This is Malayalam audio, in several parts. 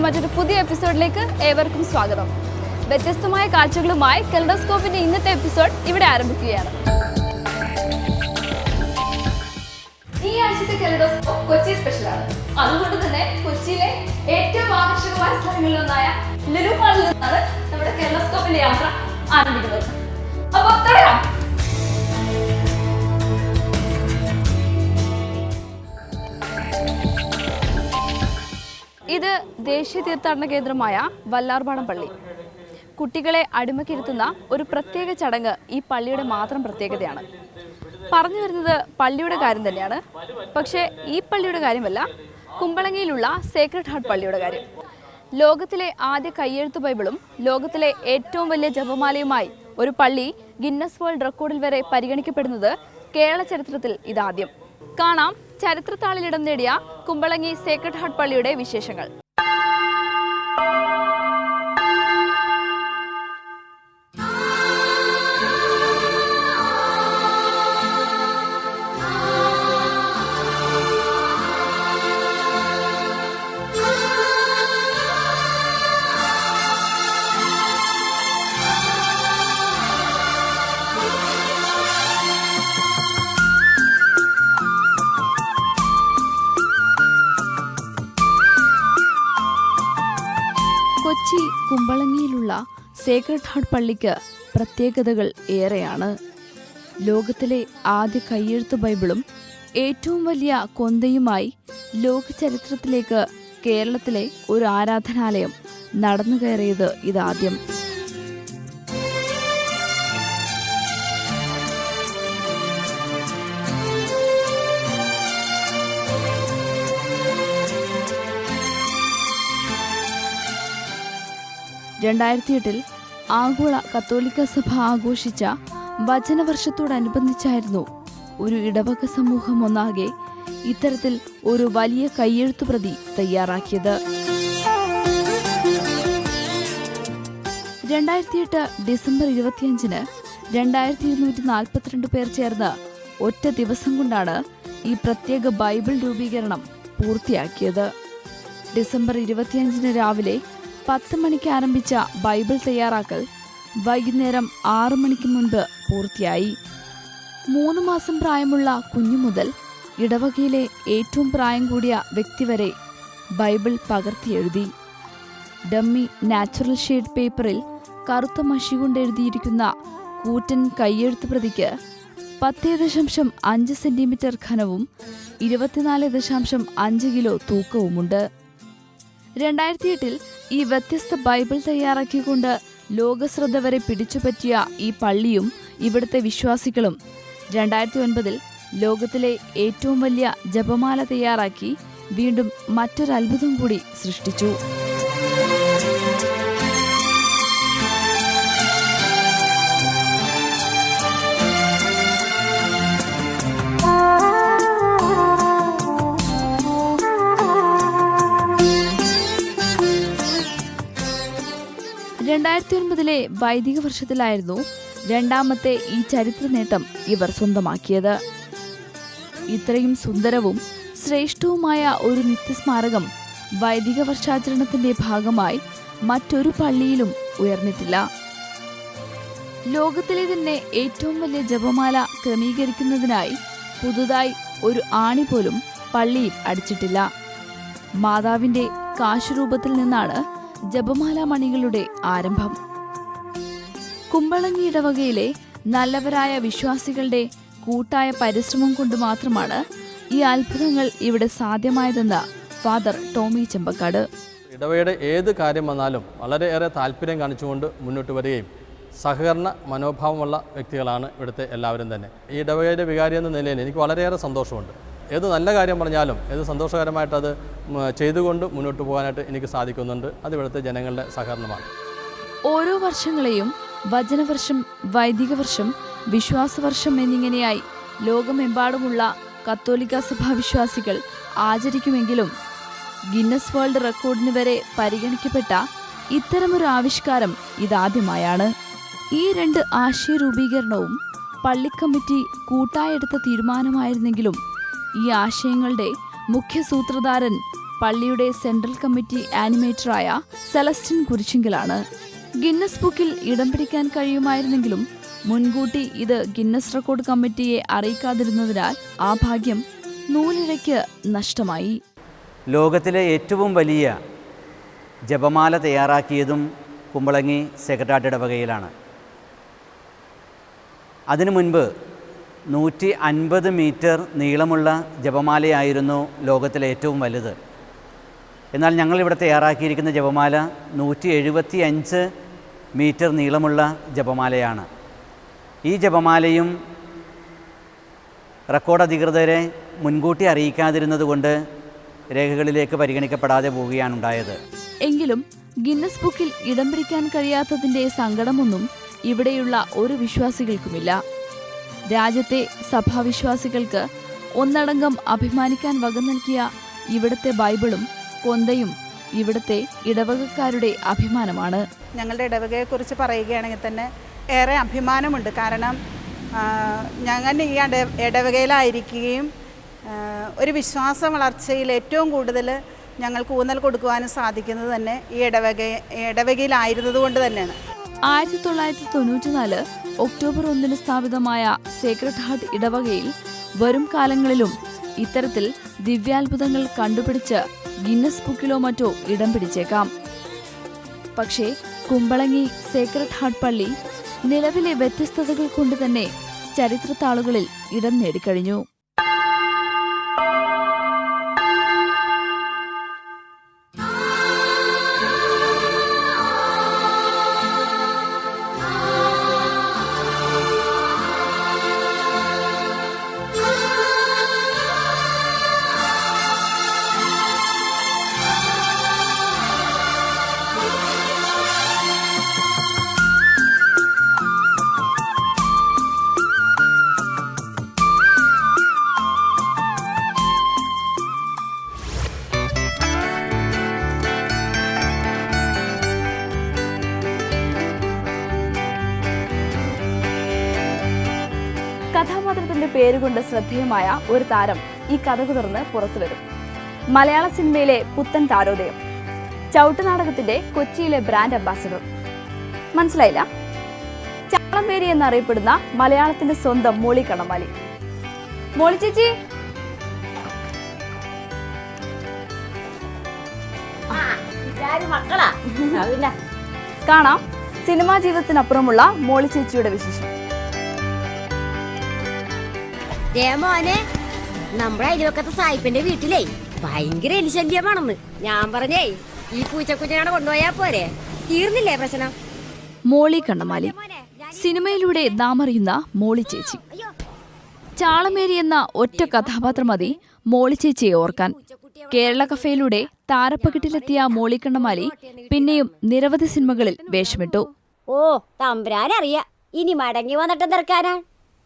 കെൽഡോസ്കോപ്പിന്റെ മറ്റൊരു പുതിയ എപ്പിസോഡിലേക്ക് ഏവർക്കും സ്വാഗതം. വ്യത്യസ്തമായ കാഴ്ചകളുമായി കെൽഡോസ്കോപ്പിന്റെ ഇന്നത്തെ എപ്പിസോഡ് ഇവിടെ ആരംഭിക്കുകയാണ്. ഈ ആഴ്ചത്തെ കെൽഡോസ്കോപ്പ് കൊച്ചി സ്പെഷ്യലാണ്. അതുകൊണ്ട് തന്നെ കൊച്ചിയിലെ ഏറ്റവും ആകർഷകമായ സ്ഥലങ്ങളിലൊന്നായ ലുലു മാളിൽ നിന്നാണ് നമ്മുടെ കെൽഡോസ്കോപ്പിന്റെ യാത്ര ആരംഭിക്കുന്നത്. അപ്പോൾ തുടരാം. ഇത് ദേശീയ തീർത്ഥാടന കേന്ദ്രമായ വല്ലാർപാടം പള്ളി കുട്ടികളെ അടിമക്കിരുത്തുന്ന ഒരു പ്രത്യേക ചടങ്ങ് ഈ പള്ളിയുടെ മാത്രം പ്രത്യേകതയാണ്. പറഞ്ഞു വരുന്നത് പള്ളിയുടെ കാര്യം തന്നെയാണ്. പക്ഷേ ഈ പള്ളിയുടെ കാര്യമല്ല കുമ്പളങ്ങിയിലുള്ള സേക്രഡ് ഹാർട്ട് പള്ളിയുടെ കാര്യം. ലോകത്തിലെ ആദ്യ കയ്യെഴുത്ത് ബൈബിളും ലോകത്തിലെ ഏറ്റവും വലിയ ജപമാലയുമായി ഒരു പള്ളി ഗിന്നസ് വേൾഡ് റെക്കോർഡിൽ വരെ പരിഗണിക്കപ്പെടുന്നത് കേരള ചരിത്രത്തിൽ ഇതാദ്യം. കാണാം ചരിത്രത്താളിൽ ഇടം നേടിയ കുമ്പളങ്ങി സേക്രഡ് ഹാർട്ട് പള്ളിയുടെ വിശേഷങ്ങൾ. സേക്രഡ് ഹാർട്ട് പള്ളിക്ക് പ്രത്യേകതകൾ ഏറെയാണ്. ലോകത്തിലെ ആദ്യ കയ്യെഴുത്ത് ബൈബിളും ഏറ്റവും വലിയ കൊന്തയുമായി ലോക ചരിത്രത്തിലേക്ക് കേരളത്തിലെ ഒരു ആരാധനാലയം നടന്നു കയറിയത് ഇതാദ്യം. രണ്ടായിരത്തി എട്ടിൽ ആഗോള കത്തോലിക്ക സഭ ആഘോഷിച്ച വചനവർഷത്തോടനുബന്ധിച്ചായിരുന്നു ഒരു ഇടവക സമൂഹം ഒന്നാകെ ഇത്തരത്തിൽ ഒരു വലിയ കയ്യെഴുത്തു പ്രതി തയ്യാറാക്കിയത്. രണ്ടായിരത്തി എട്ട് ഡിസംബർ ഇരുപത്തിയഞ്ചിന് രണ്ടായിരത്തി ഇരുന്നൂറ്റി നാൽപ്പത്തിരണ്ട് പേർ ചേർന്ന് ഒറ്റ ദിവസം കൊണ്ടാണ് ഈ പ്രത്യേക ബൈബിൾ രൂപീകരണം പൂർത്തിയാക്കിയത്. ഡിസംബർ ഇരുപത്തിയഞ്ചിന് രാവിലെ പത്ത് മണിക്ക് ആരംഭിച്ച ബൈബിൾ തയ്യാറാക്കൽ വൈകുന്നേരം ആറു മണിക്ക് മുൻപ് പൂർത്തിയായി. മൂന്ന് മാസം പ്രായമുള്ള കുഞ്ഞു മുതൽ ഇടവകയിലെ ഏറ്റവും പ്രായം കൂടിയ വ്യക്തി വരെ ബൈബിൾ പകർത്തിയെഴുതി. ഡമ്മി നാച്ചുറൽ ഷെയ്ഡ് പേപ്പറിൽ കറുത്ത മഷി കൊണ്ട് എഴുതിയിരിക്കുന്ന കൂറ്റൻ കയ്യെഴുത്ത് പ്രതിക്ക് പത്തേ ദശാംശം അഞ്ച് സെന്റിമീറ്റർ ഘനവും ഇരുപത്തിനാല് ദശാംശം അഞ്ച് കിലോ തൂക്കവുമുണ്ട്. രണ്ടായിരത്തി എട്ടിൽ ഈ വ്യത്യസ്ത ബൈബിൾ തയ്യാറാക്കിക്കൊണ്ട് ലോകശ്രദ്ധ വരെ പിടിച്ചുപറ്റിയ ഈ പള്ളിയും ഇവിടുത്തെ വിശ്വാസികളും രണ്ടായിരത്തി ഒൻപതിൽ ലോകത്തിലെ ഏറ്റവും വലിയ ജപമാല തയ്യാറാക്കി വീണ്ടും മറ്റൊരത്ഭുതം കൂടി സൃഷ്ടിച്ചു. രണ്ടായിരത്തി ഒൻപതിലെ വൈദിക വർഷത്തിലായിരുന്നു രണ്ടാമത്തെ ഈ ചരിത്ര നേട്ടം ഇവർ സ്വന്തമാക്കിയത്. ഇത്രയും സുന്ദരവും ശ്രേഷ്ഠവുമായ ഒരു നിത്യസ്മാരകം വൈദിക വർഷാചരണത്തിന്റെ ഭാഗമായി മറ്റൊരു പള്ളിയിലും ഉയർന്നിട്ടില്ല. ലോകത്തിലെ തന്നെ ഏറ്റവും വലിയ ജപമാല ക്രമീകരിക്കുന്നതിനായി പുതുതായി ഒരു ആണി പോലും പള്ളിയിൽ അടിച്ചിട്ടില്ല. മാതാവിന്റെ കാശുരൂപത്തിൽ നിന്നാണ് ജപമാല മണികളുടെ ആരംഭം. കുമ്പളങ്ങി ഇടവകയിലെ നല്ലവരായ വിശ്വാസികളുടെ കൂട്ടായ പരിശ്രമം കൊണ്ട് മാത്രമാണ് ഈ അത്ഭുതങ്ങൾ ഇവിടെ സാധ്യമായതെന്ന് ഫാദർ ടോമി ചെമ്പക്കാട്. ഇടവയുടെ ഏത് കാര്യം വന്നാലും വളരെയേറെ താല്പര്യം കാണിച്ചുകൊണ്ട് മുന്നോട്ട് വരികയും സഹകരണ മനോഭാവമുള്ള വ്യക്തികളാണ് ഇവിടുത്തെ എല്ലാവരും തന്നെ. ഈ ഇടവകയുടെ വികാരി എന്ന നിലയിൽ എനിക്ക് വളരെയേറെ സന്തോഷമുണ്ട്. ഏത് നല്ല കാര്യം പറഞ്ഞാലും ഏത് സന്തോഷകരമായിട്ടത് ചെയ്തുകൊണ്ട് മുന്നോട്ട് പോകാനായിട്ട് എനിക്ക് സാധിക്കുന്നുണ്ട്. അത് ഇവിടുത്തെ ജനങ്ങളുടെ സഹകരണമാണ്. ഓരോ വർഷങ്ങളെയും വചനവർഷം വൈദിക വർഷം വിശ്വാസവർഷം എന്നിങ്ങനെയായി ലോകമെമ്പാടുമുള്ള കത്തോലിക്ക സഭാ വിശ്വാസികൾ ആചരിക്കുമെങ്കിലും ഗിന്നസ് വേൾഡ് റെക്കോർഡിന് വരെ പരിഗണിക്കപ്പെട്ട ഇത്തരമൊരു ആവിഷ്കാരം ഇതാദ്യമായാണ്. ഈ രണ്ട് ആശയ രൂപീകരണവും പള്ളിക്കമ്മിറ്റി കൂട്ടായെടുത്ത തീരുമാനമായിരുന്നെങ്കിലും ഈ ആശയങ്ങളുടെ മുഖ്യ സൂത്രധാരൻ പള്ളിയുടെ സെൻട്രൽ കമ്മിറ്റി ആനിമേറ്ററായ സെലസ്റ്റിൻ കുരിശിങ്കലാണ്. ഗിന്നസ് ബുക്കിൽ ഇടം പിടിക്കാൻ കഴിയുമായിരുന്നെങ്കിലും മുൻകൂട്ടി ഇത് ഗിന്നസ് റെക്കോർഡ് കമ്മിറ്റിയെ അറിയിക്കാതിരുന്നതിനാൽ ആ ഭാഗ്യം നൂലിഴയ്ക്ക് നഷ്ടമായി. ലോകത്തിലെ ഏറ്റവും വലിയ ജപമാല തയ്യാറാക്കിയതും കുമ്പളങ്ങി സെക്രട്ടേറിയറ്റ് ഇടവകയിലാണ് അതിനു മുൻപ് നൂറ്റി അൻപത് മീറ്റർ നീളമുള്ള ജപമാലയായിരുന്നു ലോകത്തിലെ ഏറ്റവും വലുത്. എന്നാൽ ഞങ്ങളിവിടെ തയ്യാറാക്കിയിരിക്കുന്ന ജപമാല നൂറ്റി എഴുപത്തി അഞ്ച് മീറ്റർ നീളമുള്ള ജപമാലയാണ്. ഈ ജപമാലയും റെക്കോർഡ് അധികൃതരെ മുൻകൂട്ടി അറിയിക്കാതിരുന്നത് കൊണ്ട് രേഖകളിലേക്ക് പരിഗണിക്കപ്പെടാതെ പോവുകയാണ് ഉണ്ടായത്. എങ്കിലും ഗിന്നസ് ബുക്കിൽ ഇടം പിടിക്കാൻ കഴിയാത്തതിന്റെ സങ്കടമൊന്നും ഇവിടെയുള്ള ഒരു വിശ്വാസികൾക്കുമില്ല. രാജ്യത്തെ സഭാവിശ്വാസികൾക്ക് ഒന്നടങ്കം അഭിമാനിക്കാൻ വക നൽകിയ ഇവിടുത്തെ ബൈബിളും കൊന്തയും ഇവിടുത്തെ ഇടവകക്കാരുടെ അഭിമാനമാണ്. ഞങ്ങളുടെ ഇടവകയെക്കുറിച്ച് പറയുകയാണെങ്കിൽ തന്നെ ഏറെ അഭിമാനമുണ്ട്. കാരണം ഞങ്ങൾ ഈ ഇട ഇടവകയിലായിരിക്കുകയും ഒരു വിശ്വാസ വളർച്ചയിൽ ഏറ്റവും കൂടുതൽ ഞങ്ങൾക്ക് ഊന്നൽ കൊടുക്കുവാനും സാധിക്കുന്നത് തന്നെ ഈ ഇടവക ഇടവകയിലായിരുന്നത് കൊണ്ട് തന്നെയാണ്. ആയിരത്തി തൊള്ളായിരത്തി തൊണ്ണൂറ്റിനാല് ഒക്ടോബർ ഒന്നിന് സ്ഥാപിതമായ സേക്രഡ് ഹാർട്ട് ഇടവകയിൽ വരും കാലങ്ങളിലും ഇത്തരത്തിൽ ദിവ്യാത്ഭുതങ്ങൾ കണ്ടുപിടിച്ച് ഗിന്നസ് ബുക്കിലോ മറ്റോ ഇടം പിടിച്ചേക്കാം. പക്ഷേ കുമ്പളങ്ങി സേക്രഡ് ഹാർട്ട് പള്ളി നിലവിലെ വ്യത്യസ്തതകൾ കൊണ്ട് തന്നെ ചരിത്രത്താളുകളിൽ ഇടം നേടിക്കഴിഞ്ഞു. പേരുകൊണ്ട് ശ്രദ്ധേയമായ ഒരു താരം ഈ കഥ തുടർന്ന് പുറത്തുവരും. മലയാള സിനിമയിലെ പുത്തൻ താരോദയം. ചവിട്ടുനാടകത്തിന്റെ കൊച്ചിയിലെ ബ്രാൻഡ് അംബാസഡർ മനസ്സിലായില്ല? ചാളമ്പേരി എന്നറിയപ്പെടുന്ന മലയാളത്തിന്റെ സ്വന്തം മോളി കണമാലി മോളി ചേച്ചി! കാണാം. സിനിമാ ജീവിതത്തിനപ്പുറമുള്ള മോളി ചേച്ചിയുടെ വിശേഷം. മോനെ നമ്മുടെ അയൽവക്കത്തെ സായിപ്പിന്റെ വീട്ടിലേ ഭയങ്കര എലിശല്യമാണെന്ന് ഞാൻ പറഞ്ഞേ ഈ പൂച്ചക്കുഞ്ഞാണ് കൊണ്ടുപോയാ പോരെ. തീർന്നില്ലേ പ്രശ്നം? മോളി കണ്ണമാലി സിനിമയിലൂടെ നാമറിയുന്ന മോളി ചേച്ചി. ചാളമേരി എന്ന ഒറ്റ കഥാപാത്രം മതി മോളി ചേച്ചിയെ ഓർക്കാൻ. കേരള കഫയിലൂടെ താരപ്പകിട്ടിലെത്തിയ മോളി കണ്ണമാലി പിന്നെയും നിരവധി സിനിമകളിൽ വേഷമിട്ടു. ഓ തമ്പുരാനറിയ. ഇനി മടങ്ങി വന്നിട്ട് നിർക്കാനാ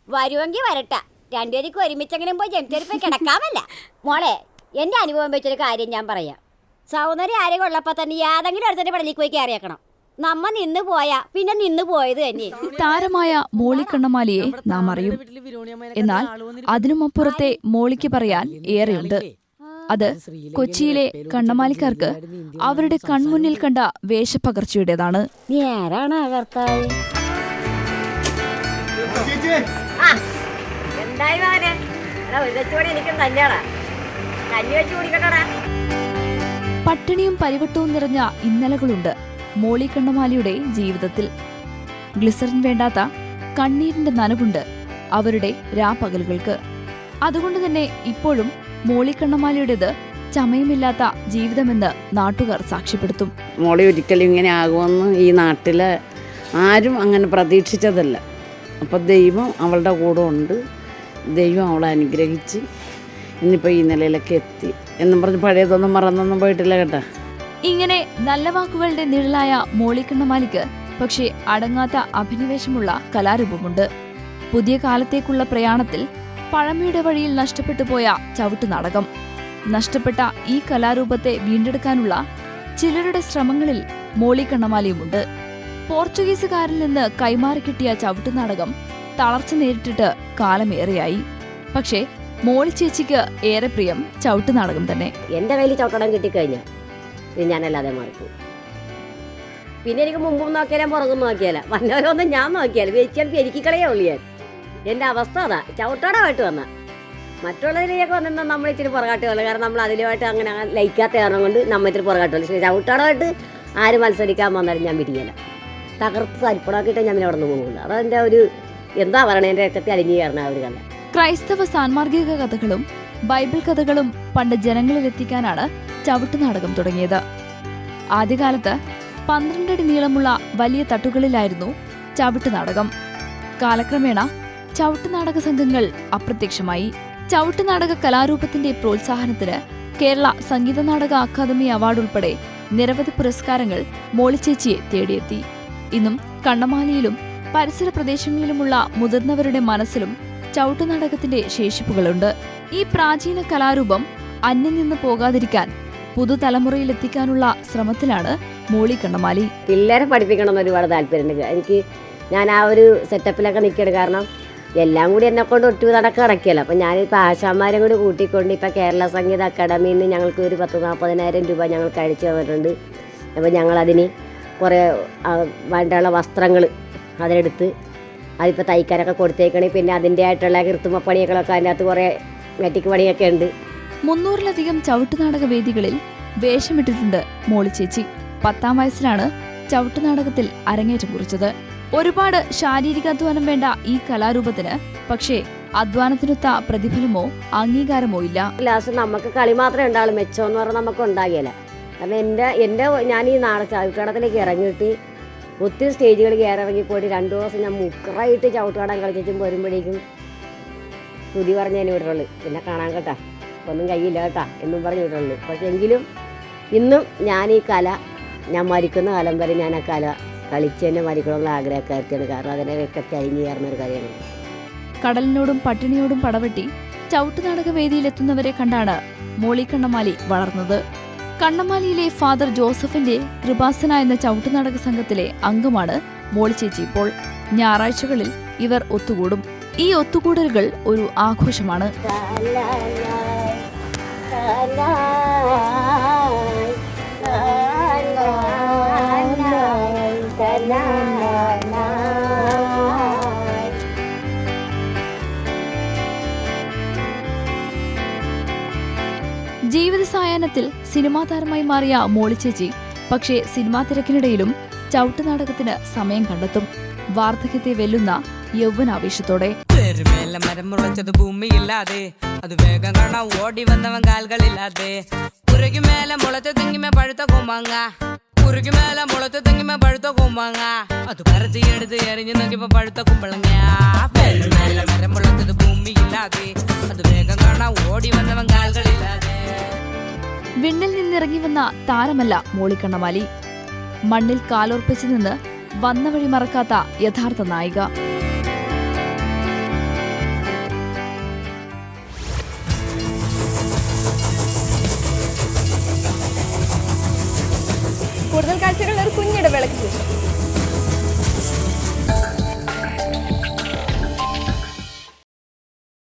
വരുമെങ്കിൽ വരട്ട. രണ്ടുപേർക്ക് ഒരുമിച്ചെങ്കിലും പോയി ജനിച്ചൊരു പോയി കിടക്കാമല്ല. മോളെ എന്റെ അനുഭവം വെച്ചൊരു കാര്യം ഞാൻ പറയാം. സൗന്ദര്യം ആരെയും ഉള്ളപ്പോൾ തന്നെ യാതെങ്കിലും അടുത്തന്നെ പള്ളിക്ക് പോയി കയറിയേക്കണം നമ്മ നിന്ന് പോയാ പിന്നെ നിന്ന് പോയത് തന്നെ. താരമായ മോളിക്കണ്ണമാലിയെ നാം അറിയും. എന്നാൽ അതിനുമപ്പുറത്തെ മോളിക്ക് പറയാൻ ഏറെയുണ്ട്. അത് കൊച്ചിയിലെ കണ്ണമാലിക്കാർക്ക് അവരുടെ കൺമുന്നിൽ കണ്ട വേഷപ്പകർച്ചയുടേതാണ്. നീ ആരാണ് എന്തായി മോനെ എടാ ഒരു വെച്ചുകൂടി എനിക്കും തന്നെയാടാ. കഞ്ഞി വെച്ച് കുടിക്കട്ടടാ. പട്ടിണിയും പരിവട്ടവും നിറഞ്ഞ ഇന്നലകളുണ്ട് മോളി കണ്ണമാലിയുടെ ജീവിതത്തിൽ. ഗ്ലിസറിൻ വേണ്ടാത്ത കണ്ണീരിന്റെ നനവുണ്ട് അവരുടെ രാപ്പകലുകൾക്ക് അതുകൊണ്ട് തന്നെ ഇപ്പോഴും മോളി കണ്ണമാലിയുടേത് ചമയമില്ലാത്ത ജീവിതമെന്ന് നാട്ടുകാർ സാക്ഷ്യപ്പെടുത്തും. മോളി ഒരിക്കലും ഇങ്ങനെ ആകുമെന്ന് ഈ നാട്ടിൽ ആരും അങ്ങനെ പ്രതീക്ഷിച്ചതല്ല. അപ്പോൾ ദൈവം അവളുടെ കൂടെ ഉണ്ട്. ദൈവം അവളെ അനുഗ്രഹിച്ച് ഇന്നിപ്പോൾ ഈ നിലയിലൊക്കെ എത്തി എന്നും പറഞ്ഞ് പഴയതൊന്നും മറന്നൊന്നും പോയിട്ടില്ല കേട്ടോ. ഇങ്ങനെ നല്ല വാക്കുകളുടെ നിഴലായ മോളിക്കണ്ണമാലിക്ക് പക്ഷേ അടങ്ങാത്ത അഭിനിവേശമുള്ള കലാരൂപമുണ്ട്. പുതിയ കാലത്തേക്കുള്ള പ്രയാണത്തിൽ പഴമയുടെ വഴിയിൽ നഷ്ടപ്പെട്ടു പോയ ചവിട്ടു നാടകം. നഷ്ടപ്പെട്ട ഈ കലാരൂപത്തെ വീണ്ടെടുക്കാനുള്ള ചിലരുടെ ശ്രമങ്ങളിൽ മോളിക്കണ്ണമാലിയുമുണ്ട് പോർച്ചുഗീസുകാരിൽ നിന്ന് കൈമാറി കിട്ടിയ ചവിട്ടുനാടകം തളർച്ച നേരിട്ടിട്ട് കാലമേറെയായി. പക്ഷേ മോളി ചേച്ചിക്ക് ഏറെ പ്രിയം ചവിട്ടുനാടകം തന്നെ. എന്റെ കയ്യിൽ ചവിട്ടടം കിട്ടിക്കഴിഞ്ഞാൽ ഇത് ഞാനല്ലാതെ മാറിപ്പോവും. പിന്നെ എനിക്ക് മുമ്പും നോക്കിയാലും പുറകും നോക്കിയാല. വന്നവരൊന്നും ഞാൻ നോക്കിയാൽ വെച്ചാൽ പെരുക്കിക്കളയേ ഉള്ളു ഞാൻ. എന്റെ അവസ്ഥ അതാ. ചവിട്ടടമായിട്ട് വന്ന. മറ്റുള്ളതിലേക്ക് വന്നിരുന്നാൽ നമ്മൾ ഇച്ചിരി പുറകാട്ട് കളി കാരണം നമ്മൾ അതിലുമായിട്ട് അങ്ങനെ ലയിക്കാത്ത കാരണം കൊണ്ട് നമ്മൾ ഇച്ചിരി പുറകാട്ട് കളി പക്ഷേ ചവിട്ടോടമായിട്ട് ആര് മത്സരിക്കാൻ വന്നാലും ഞാൻ പിടിക്കല തകർത്ത് തരിപ്പണാക്കിയിട്ട് ഞാൻ പിന്നെ അവിടെ നിന്ന് പോകുന്നില്ല അതെന്റെ ഒരു എന്താ പറയണ? എന്റെ രക്തത്തിൽ അലിഞ്ഞു ആ ഒരു കഥ. ക്രൈസ്തവ സാൻമാർഗിക കഥകളും ബൈബിൾ കഥകളും പണ്ട് ജനങ്ങളിലെത്തിക്കാനാണ് ചവിട്ടുനാടകം തുടങ്ങിയത്. ആദ്യകാലത്ത് പന്ത്രണ്ടടി നീളമുള്ള വലിയ തട്ടുകളിലായിരുന്നു ചവിട്ടുനാടകം കാലക്രമേണ ചവിട്ടുനാടക സംഘങ്ങൾ അപ്രത്യക്ഷമായി. ചവിട്ടുനാടക കലാരൂപത്തിന്റെ പ്രോത്സാഹനത്തിന് കേരള സംഗീത നാടക അക്കാദമി അവാർഡ് ഉൾപ്പെടെ നിരവധി പുരസ്കാരങ്ങൾ മോളിച്ചേച്ചിയെ തേടിയെത്തി. ഇന്നും കണ്ണമാലിയിലും പരിസര പ്രദേശങ്ങളിലുമുള്ള മുതിർന്നവരുടെ മനസ്സിലും ചവിട്ടുനാടകത്തിന്റെ ശേഷിപ്പുകളുണ്ട്. ഈ പ്രാചീന കലാരൂപം അന്യം നിന്ന് പോകാതിരിക്കാൻ പുതുതലമുറയിൽ എത്തിക്കാനുള്ള ശ്രമത്തിലാണ് മോളി കണ്ണമാലി പിള്ളേരെ പഠിപ്പിക്കണം എന്ന് ഒരുപാട് താല്പര്യമുണ്ട്. എനിക്ക് ഞാൻ ആ ഒരു സെറ്റപ്പിലൊക്കെ നിൽക്കണം കാരണം എല്ലാം കൂടി എന്നെ കൊണ്ട് ഒറ്റ നടക്ക നടക്കിയല്ലോ അപ്പം ഞാനിപ്പോൾ ആശാന്മാരെ കൂടി കൂട്ടിക്കൊണ്ട് ഇപ്പോൾ കേരള സംഗീത അക്കാദമിയിൽ നിന്ന് ഞങ്ങൾക്ക് ഒരു പത്ത് നാൽപ്പതിനായിരം രൂപ ഞങ്ങൾക്ക് അഴിച്ചു തന്നിട്ടുണ്ട്. അപ്പോൾ ഞങ്ങളതിന് കുറേ വേണ്ടുള്ള വസ്ത്രങ്ങൾ അതിനെടുത്ത് അതിപ്പോൾ തയ്ക്കാനൊക്കെ കൊടുത്തേക്കണേ. പിന്നെ അതിന്റെ ആയിട്ടുള്ള കൃത്രിമ പണികളൊക്കെ അതിനകത്ത് കുറേ മെറ്റിക് പണിയൊക്കെ ഉണ്ട്. മുന്നൂറിലധികം ചവിട്ടുനാടക വേദികളിൽ വേഷമിട്ടിട്ടുണ്ട് മോളി ചേച്ചി. പത്താം വയസ്സിലാണ് ചവിട്ടുനാടകത്തിൽ അരങ്ങേറ്റം കുറിച്ചത്. ഒരുപാട് ശാരീരിക അധ്വാനം വേണ്ട ഈ കലാരൂപത്തിന് പക്ഷേ അധ്വാനത്തിനൊത്ത പ്രതിഫലമോ അംഗീകാരമോ ഇല്ല. ലാസ്റ്റ് നമുക്ക് കളി മാത്രമേ ഉണ്ടാവുള്ളൂ. മെച്ചമെന്ന് പറഞ്ഞാൽ നമുക്ക് ഉണ്ടാകില്ല. കാരണം എന്റെ എന്റെ ഞാൻ ഈ നാടക ചവിട്ടുകടത്തിലേക്ക് ഇറങ്ങിയിട്ട് ഒത്തിരി സ്റ്റേജുകൾ കയറി ഇറങ്ങിപ്പോയിട്ട് രണ്ടു ദിവസം ഞാൻ മുക്കറായിട്ട് ചവിട്ടുകടം കളിച്ചും വരുമ്പോഴേക്കും സ്തുതി പറഞ്ഞ് തന്നെ വിടുള്ളൂ പിന്നെ കാണാൻ കേട്ടാ. ഒന്നും കയ്യില്ല കേട്ടാ എന്നും പറഞ്ഞ് വിടുള്ളൂ പക്ഷെ എങ്കിലും ഇന്നും ഞാൻ ഈ കല ഞാൻ മരിക്കുന്ന കാലം വരെ ഞാൻ ആ കല കളിച്ച് തന്നെ മരിക്കണമെന്നുള്ള ആഗ്രഹക്കാരത്തിയാണ് കാരണം അതിനെ രക്തത്തെ അരിഞ്ഞു കയറുന്ന ഒരു കാര്യമാണ് കടലിനോടും പട്ടിണിയോടും പടവെട്ടി ചവിട്ടുനാടക വേദിയിലെത്തുന്നവരെ കണ്ടാണ് മോളിക്കണ്ണമാലി വളർന്നത്. കണ്ണമാലിയിലെ ഫാദർ ജോസഫിന്റെ കൃപാസന എന്ന ചവിട്ടുനാടക സംഘത്തിലെ അംഗമാണ് മോളി ചേച്ചി. ഇപ്പോൾ ഞായറാഴ്ചകളിൽ ഇവർ ഒത്തുകൂടും. ഈ ഒത്തുകൂടലുകൾ ഒരു ആഘോഷമാണ്. ജീവിത സായാഹ്നത്തിൽ സിനിമാ താരമായി മാറിയ മോളി ചേച്ചി പക്ഷേ സിനിമാ തിരക്കിനിടയിലും ചവിട്ടുനാടകത്തിന് സമയം കണ്ടെത്തും. വാർദ്ധക്യത്തെ വെല്ലുന്ന യൗവനാവേശത്തോടെ അത് വേഗം ഓടി വന്നവൻ കാൽകളില്ലാതെ. പഴുത്ത കുമ്പങ്ങ പഴുത്ത കുമ്പങ്ങ അത് എറിഞ്ഞു പഴുത്ത കുമ്പളങ്ങ. അത് വേഗം ഓടി വന്നവൻ കാൽകളില്ലാതെ. വിണ്ണിൽ നിന്നിറങ്ങി വന്ന താരമല്ല മോളിക്കണ്ണമാലി മണ്ണിൽ കാലോർപ്പിച്ചു നിന്ന് വന്ന വഴി മറക്കാത്ത യഥാർത്ഥ നായിക. കൂടുതൽ കാഴ്ചകൾ ഒരു കുഞ്ഞിടവേളയ്ക്ക് ശേഷം